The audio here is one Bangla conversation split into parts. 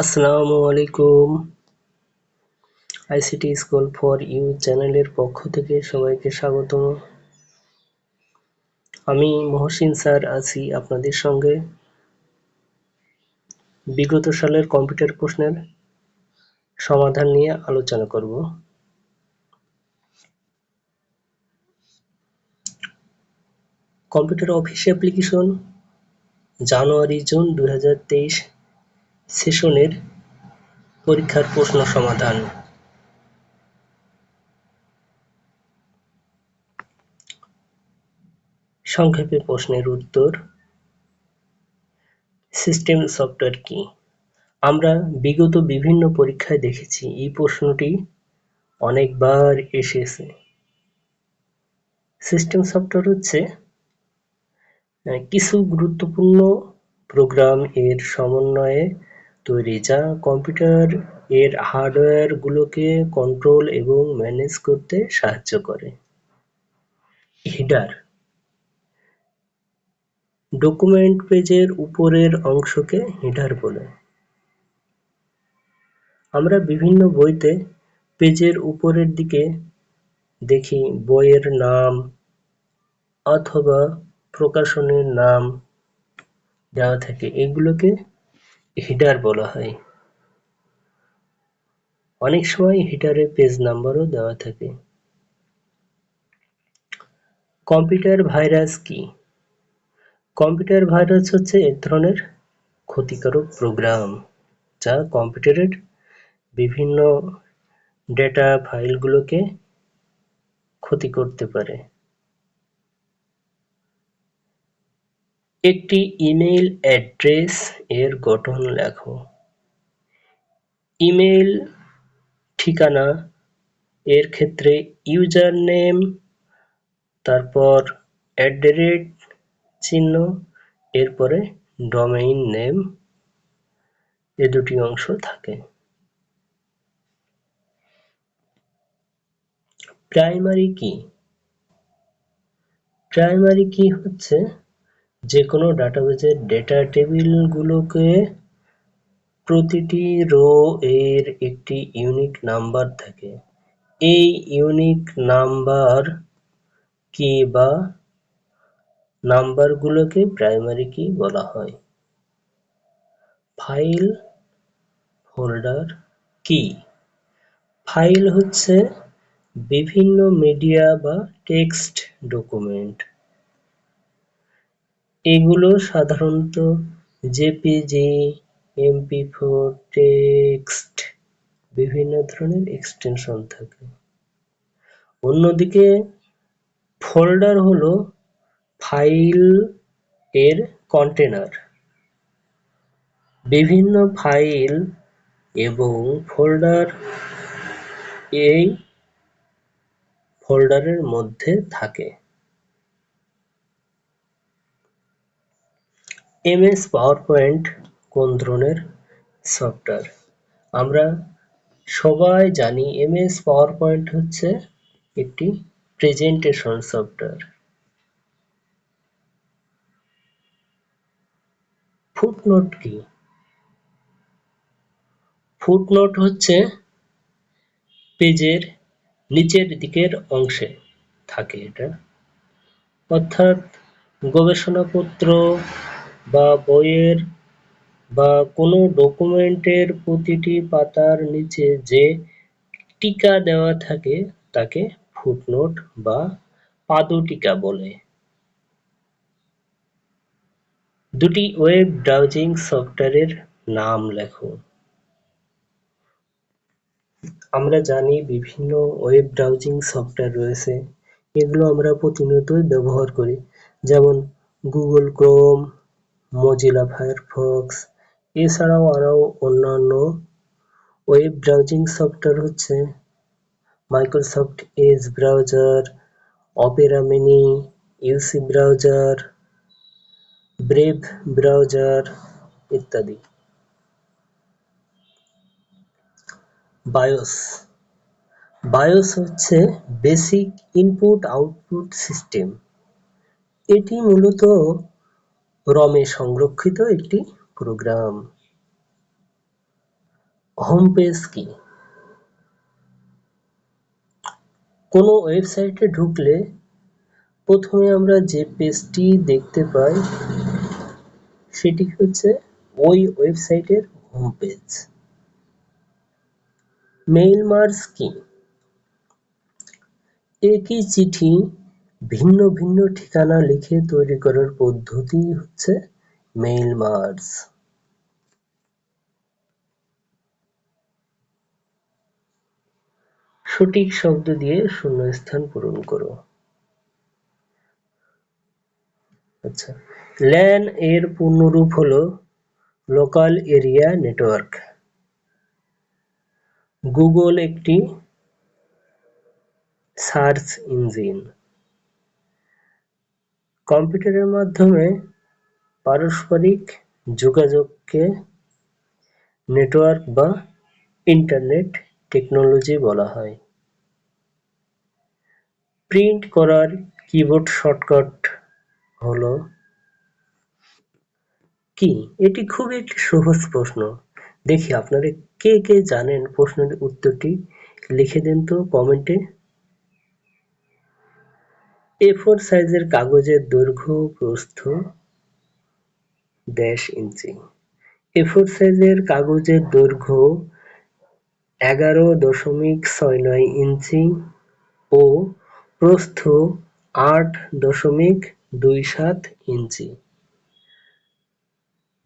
আসসালামু আলাইকুম। আইসিটি স্কুল ফর ইউ চ্যানেলের পক্ষ থেকে সবাইকে স্বাগতম। আমি মহসিন স্যার আছি আপনাদের সঙ্গে। বিগত সালের কম্পিউটার প্রশ্নের সমাধান নিয়ে আলোচনা করব। কম্পিউটার অফিস অ্যাপ্লিকেশন জানুয়ারি জুন দু হাজার তেইশ সেশনের পরীক্ষার প্রশ্ন সমাধান। সংক্ষেপে প্রশ্নের উত্তর। সিস্টেম সফটওয়্যার কি? আমরা বিগত বিভিন্ন পরীক্ষায় দেখেছি এই প্রশ্নটি অনেকবার এসেছে। সিস্টেম সফটওয়্যার হচ্ছে কিছু গুরুত্বপূর্ণ প্রোগ্রাম এর সমন্বয়ে তৈরি, যা কম্পিউটার এর হার্ডওয়্যার গুলোকে কন্ট্রোল এবং ম্যানেজ করতে সাহায্য করে। হেডার ডকুমেন্ট পেজের উপরের অংশকে হেডার বলে। আমরা বিভিন্ন বইতে পেজের উপরের দিকে দেখি বইয়ের নাম অথবা প্রকাশনের নাম দেওয়া থাকে। এগুলোকে হিডার বলা হয়। অনেক সময় হিডারে পেজ নাম্বারও দেওয়া থাকে। কম্পিউটার ভাইরাস কি? কম্পিউটার ভাইরাস হচ্ছে এক ধরনের ক্ষতিকারক প্রোগ্রাম যা কম্পিউটারের বিভিন্ন ডেটা ফাইলগুলোকে ক্ষতি করতে পারে। একটি ইমেইল অ্যাড্রেস এর গঠন লেখো। ইমেইল ঠিকানা, এর ক্ষেত্রে ইউজার নেম তারপর অ্যাট দ্য রেট চিহ্ন, এরপরে ডোমেইন নেম, এ দুটি অংশ থাকে। প্রাইমারি কি? প্রাইমারি কি হচ্ছে? যে কোনো ডাটাবেজের ডেটা টেবিলগুলোকে প্রতিটি রো এর একটি ইউনিক নাম্বার থাকে। এই ইউনিক নাম্বার কি বা নাম্বারগুলোকে প্রাইমারি কি বলা হয়। ফাইল ফোল্ডার কি ফাইল হচ্ছে বিভিন্ন মিডিয়া বা টেক্সট ডকুমেন্ট এগুলো সাধারণত জেপিজি, এমপি ফোর, টেক্সট, বিভিন্ন ধরনের এক্সটেনশন থাকে। অন্যদিকে ফোল্ডার হলো ফাইল এর কন্টেনার। বিভিন্ন ফাইল এবং ফোল্ডার এই ফোল্ডারের মধ্যে থাকে। এমএস পাওয়ারপয়েন্ট কোন ধরনের সফটওয়্যার আমরা সবাই জানি এমএস পাওয়ারপয়েন্ট হচ্ছে একটি প্রেজেন্টেশন সফটওয়্যার ফুটনোট কি? ফুটনোট হচ্ছে পেজের নিচের দিকের অংশে থাকে এটা। অর্থাৎ গবেষণাপত্র বা বইয়ের বা কোনো ডকুমেন্টের প্রতিটি পাতার নিচে যে টিকা দেওয়া থাকে, তাকে ফুটনোট বা পাদটিকা বলে। দুটি ওয়েব ব্রাউজিং সফটওয়্যারের নাম লেখো। আমরা জানি বিভিন্ন ওয়েব ব্রাউজিং সফটওয়্যার রয়েছে। এগুলো আমরা প্রতিনিয়তই ব্যবহার করি। যেমন গুগল ক্রোম মজিলা ফায়ারফক্স এছাড়াও আরও অন্যান্য ওয়েব ব্রাউজিং সফটওয়্যার হচ্ছে Microsoft Edge browser Opera Mini UC browser Brave browser ইত্যাদি। বায়োস বায়োস হচ্ছে বেসিক ইনপুট আউটপুট সিস্টেম এটি মূলত রমে সংরক্ষিত একটি প্রোগ্রাম। হোম পেজ কি? কোনো ওয়েবসাইটে ঢুকলে প্রথমে আমরা যে পেজটি দেখতে পাই, সেটি হচ্ছে ওই ওয়েবসাইটের হোম পেজ। মেইল মার্স কি? একই চিঠি ভিন্ন ভিন্ন ঠিকানা লিখে তৈরি করার পদ্ধতি হচ্ছে মেইল মার্জ সঠিক শব্দ দিয়ে শূন্যস্থান পূরণ করো। আচ্ছা ল্যান এর পূর্ণরূপ হলো লোকাল এরিয়া নেটওয়ার্ক গুগল একটি সার্চ ইঞ্জিন। কম্পিউটারের মাধ্যমে পারস্পরিক যোগাযোগকে নেটওয়ার্ক বা ইন্টারনেট টেকনোলজি বলা হয়। প্রিন্ট করার কিবোর্ড শর্টকাট হলো কি? এটি খুবই একটি সহজ প্রশ্ন। দেখি আপনারা কে কে জানেন প্রশ্নের উত্তরটি। লিখে দিন তো কমেন্টে। এ ফোর সাইজের কাগজের দৈর্ঘ্য প্রস্থ ড্যাশ ইঞ্চি এ ফোর সাইজের কাগজের দৈর্ঘ্য এগারো দশমিক ছয় নয় ইঞ্চি ও প্রস্থ আট দশমিক দুই সাত ইঞ্চি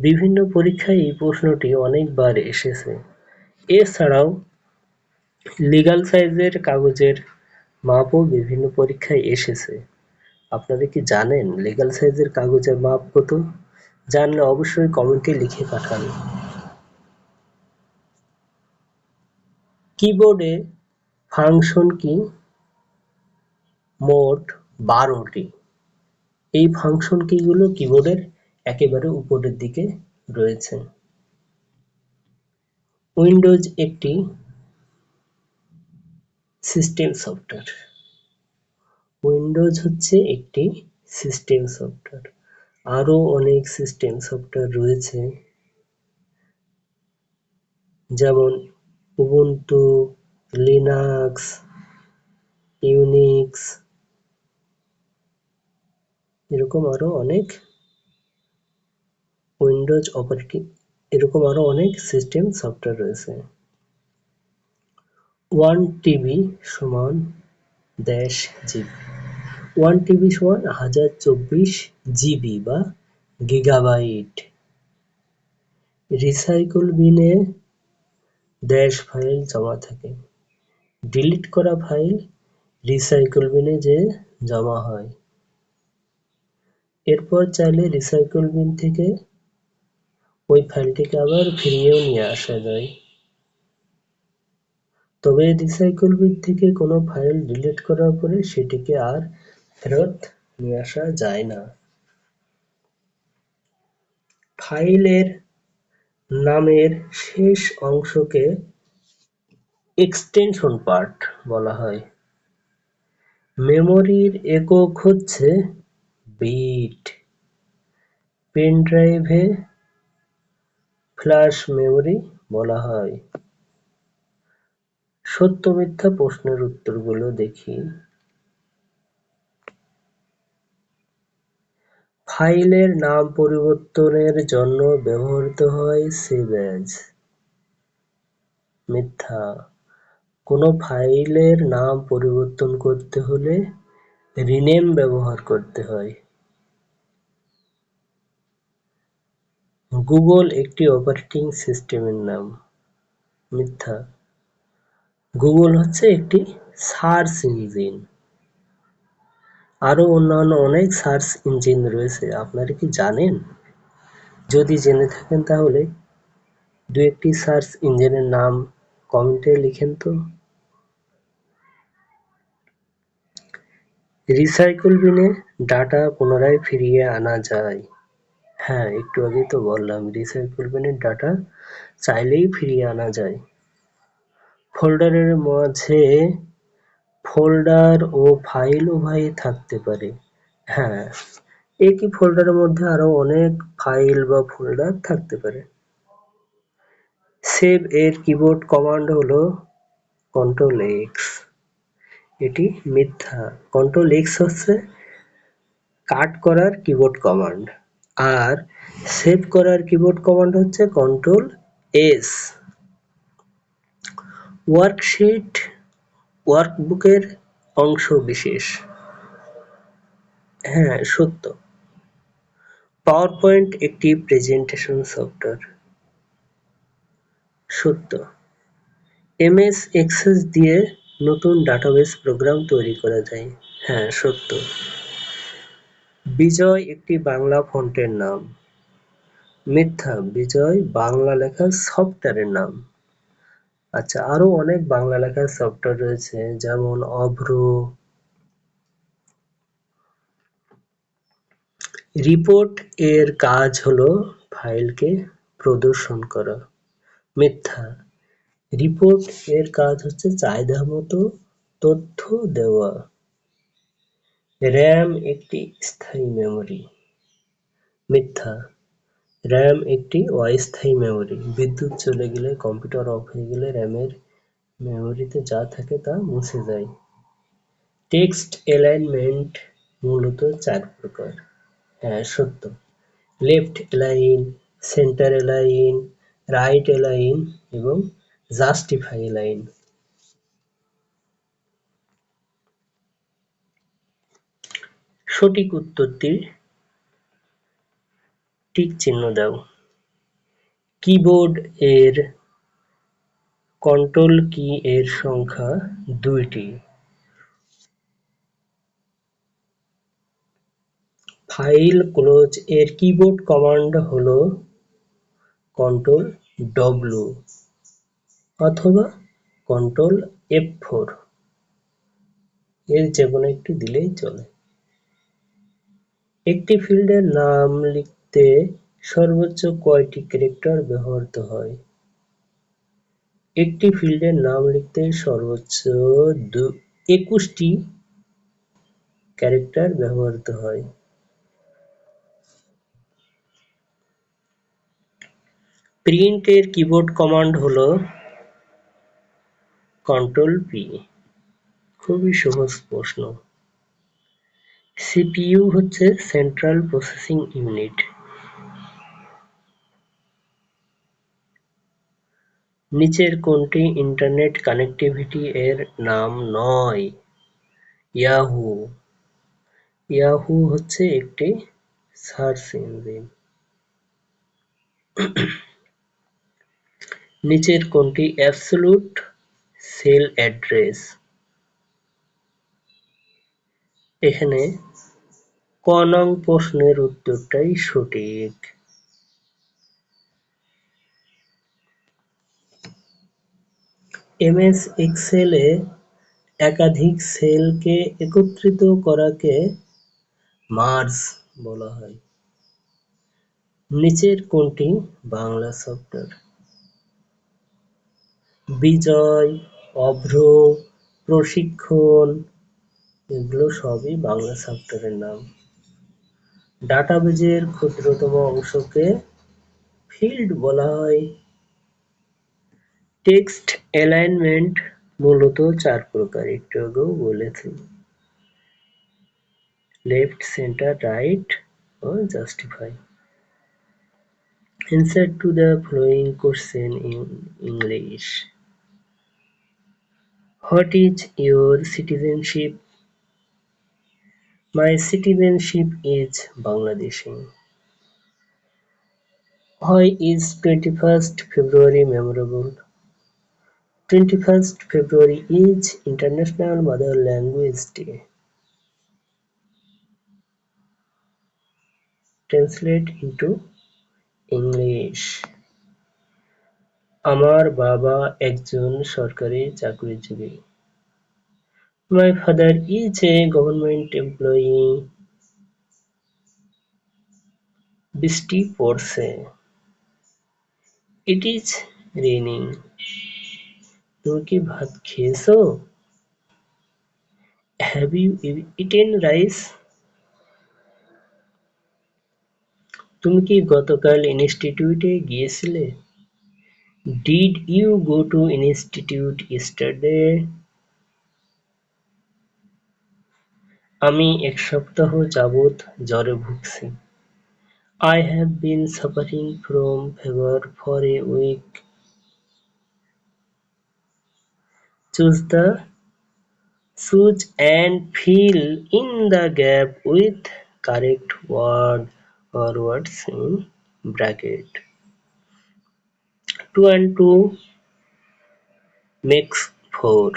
বিভিন্ন পরীক্ষায় এই প্রশ্নটি অনেকবার এসেছে। এছাড়াও লিগাল সাইজের কাগজের মাপও বিভিন্ন পরীক্ষায় এসেছে। আপনারা কি জানেন লিগাল সাইজের কাগজের মাপ কত? জানলে অবশ্যই কমেন্টে লিখে পাঠান। কিবোর্ডে ফাংশন কি? মোট বারোটি। এই ফাংশন কিগুলো কিবোর্ডের একেবারে উপরের দিকে রয়েছে। উইন্ডোজ একটি সিস্টেম সফটওয়্যার উইন্ডোজ হচ্ছে একটি সিস্টেম সফটওয়্যার আরও অনেক সিস্টেম সফটওয়্যার রয়েছে। যেমন উবুন্টু লিনাক্স ইউনিক্স এরকম আরও অনেক উইন্ডোজ অপারেটিং এরকম আরও অনেক সিস্টেম সফটওয়্যার রয়েছে। ওয়ান টিবি সমান ড্যাশ জিবি। ওয়ান টিবি সমান হাজার চব্বিশ জিবি বা গিগাবাইট। রিসাইকেল বিনে ড্যাশ ফাইল জমা থাকে। ডিলিট করা ফাইল রিসাইকেল বিনে যে জমা হয়। এরপর চাইলে রিসাইকেল বিন থেকে ওই ফাইলটিকে আবার ফিরিয়েও নিয়ে আসা যায়। তবে রিসাইকেল বিন থেকে কোনো ফাইল ডিলিট করার পরে সেটিকে আর ফেরত নিয়ে আসা যায় না। ফাইলের নামের শেষ অংশকে এক্সটেনশন পার্ট বলা হয়। মেমোরির একক হচ্ছে বিট পেন ড্রাইভে ফ্ল্যাশ মেমোরি বলা হয়। সত্য মিথ্যা প্রশ্নের উত্তরগুলো দেখি। ফাইলের নাম পরিবর্তনের জন্য ব্যবহৃত হয় সেভ অ্যাজ মিথ্যা। কোনো ফাইলের নাম পরিবর্তন করতে হলে রিনেম ব্যবহার করতে হয়। গুগল একটি অপারেটিং সিস্টেমের নাম। মিথ্যা। গুগল হচ্ছে একটি সার্চ ইঞ্জিন আরও অন্যান্য অনেক সার্চ ইঞ্জিন রয়েছে, আপনারা কি জানেন? যদি জেনে থাকেন তাহলে দু একটি সার্চ ইঞ্জিনের নাম কমেন্টে লিখেন তো। রিসাইকেল বিনে ডাটা পুনরায় ফিরিয়ে আনা যায়। হ্যাঁ একটু আগেই তো বললাম রিসাইকেল বিনের ডাটা চাইলেই ফিরিয়ে আনা যায়। ফোল্ডারের মাঝে ফোল্ডার ও ফাইল উভয়ই থাকতে পারে। হ্যাঁ একই ফোল্ডারের মধ্যে আরও অনেক ফাইল বা ফোল্ডার থাকতে পারে। সেভ এর কিবোর্ড কমান্ড হলো কন্ট্রোল এক্স। এটি মিথ্যা। কন্ট্রোল এক্স হচ্ছে কাট করার কিবোর্ড কমান্ড। আর সেভ করার কিবোর্ড কমান্ড হচ্ছে কন্ট্রোল এস। ওয়ার্কশিট, ওয়ার্কবুকের অংশ বিশেষ। হ্যাঁ সত্য। পাওয়ার পয়েন্ট একটি প্রেজেন্টেশন সফটওয়্যার সত্য। এমএস এক্সেস দিয়ে নতুন ডাটাবেস প্রোগ্রাম তৈরি করা যায়। হ্যাঁ সত্য। বিজয় একটি বাংলা ফন্টের নাম। মিথ্যা, বিজয় বাংলা লেখার সফটওয়্যারের নাম। আচ্ছা আরও অনেক বাংলা লেখার সফটওয়্যার রয়েছে, যেমন অভ্র রিপোর্ট এর কাজ হলো ফাইলকে প্রদর্শন করা। মিথ্যা রিপোর্ট এর কাজ হচ্ছে চাহিদা মতো তথ্য দেওয়া। র্যাম একটি স্থায়ী মেমরি মিথ্যা র্যাম একটি অস্থায়ী মেমরি বিদ্যুৎ চলে গেলে কম্পিউটার অফ হয়ে গেলে র্যামের মেমরিতে যা থাকে তা মুছে যায়। টেক্সট অ্যালাইনমেন্ট মূলত চার প্রকার। হ্যাঁ সত্য। Left align center align right align এবং জাস্টিফাই অ্যালাইন সঠিক উত্তরটি টিক চিহ্ন দাও। কিবোর্ড এর কন্ট্রোল কি এর সংখ্যা দুইটি। ফাইল ক্লোজ এর কিবোর্ড কমান্ড হলো কন্ট্রোল ডব্লু অথবা কন্ট্রোল এফ ফোর এর যে কোনো একটি দিলেই চলে। একটি ফিল্ডের নাম লিখতে সর্বোচ্চ কয়টি ক্যারেক্টার ব্যবহৃত হয়? একটি ফিল্ডের নাম লিখতে সর্বোচ্চ একুশটি ক্যারেক্টার ব্যবহৃত হয়। প্রিন্টের কিবোর্ড কমান্ড হলো কন্ট্রোল পি খুবই সহজ প্রশ্ন। সিপিইউ হচ্ছে সেন্ট্রাল প্রসেসিং ইউনিট নিচের কোনটি ইন্টারনেট কানেক্টিভিটি এর নাম নয়? ইয়াহু ইয়াহু হচ্ছে একটি সার্চ ইঞ্জিন নিচের কোনটি অ্যাবসোলুট সেল অ্যাড্রেস এখানে ক নং প্রশ্নের উত্তরটাই সঠিক। এমএস এক্সেলে একাধিক সেলকে একত্রিত করাকে মার্জ বলা হয়। নিচের কোনটি? বাংলা সফটওয়্যার। বিজয়, অভ্র, প্রশিক্ষণ, এগুলো সবই বাংলা সফটওয়্যারের নাম। ডাটাবেজের ক্ষুদ্রতম অংশকে ফিল্ড বলা হয়। টেক্সট অ্যালাইনমেন্ট মূলত চার প্রকার একটু আগেও বলেছি left centre right O justify Answer to the following question in English. What is your citizenship? My citizenship is Bangladeshi. Why is 21st February memorable? 21st February is International Mother Language Day. Translate into English আমার বাবা একজন সরকারি চাকরিজীবী my father is a government employee বৃষ্টি পড়ছে ইট ইজ রেনিং তুমি কি ভাত খেয়েছো? হ্যাভ ইউ ইটেন রাইস তুমি কি গতকাল ইনস্টিটিউটে গিয়েছিলে? Did you go to institute yesterday আমি এক সপ্তাহ যাবৎ জ্বরে ভুগছি। I have been suffering from fever for a week Choose the choose and fill in the gap with correct word or words in bracket. Two and two makes four.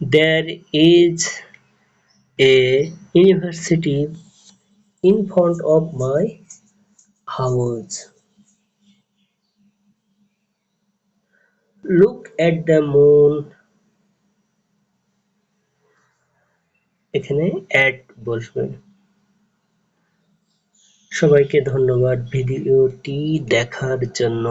There is a university in front of my house. Look at the moon. এখানে অ্যাড বসবে সবাইকে ধন্যবাদ ভিডিওটি দেখার জন্য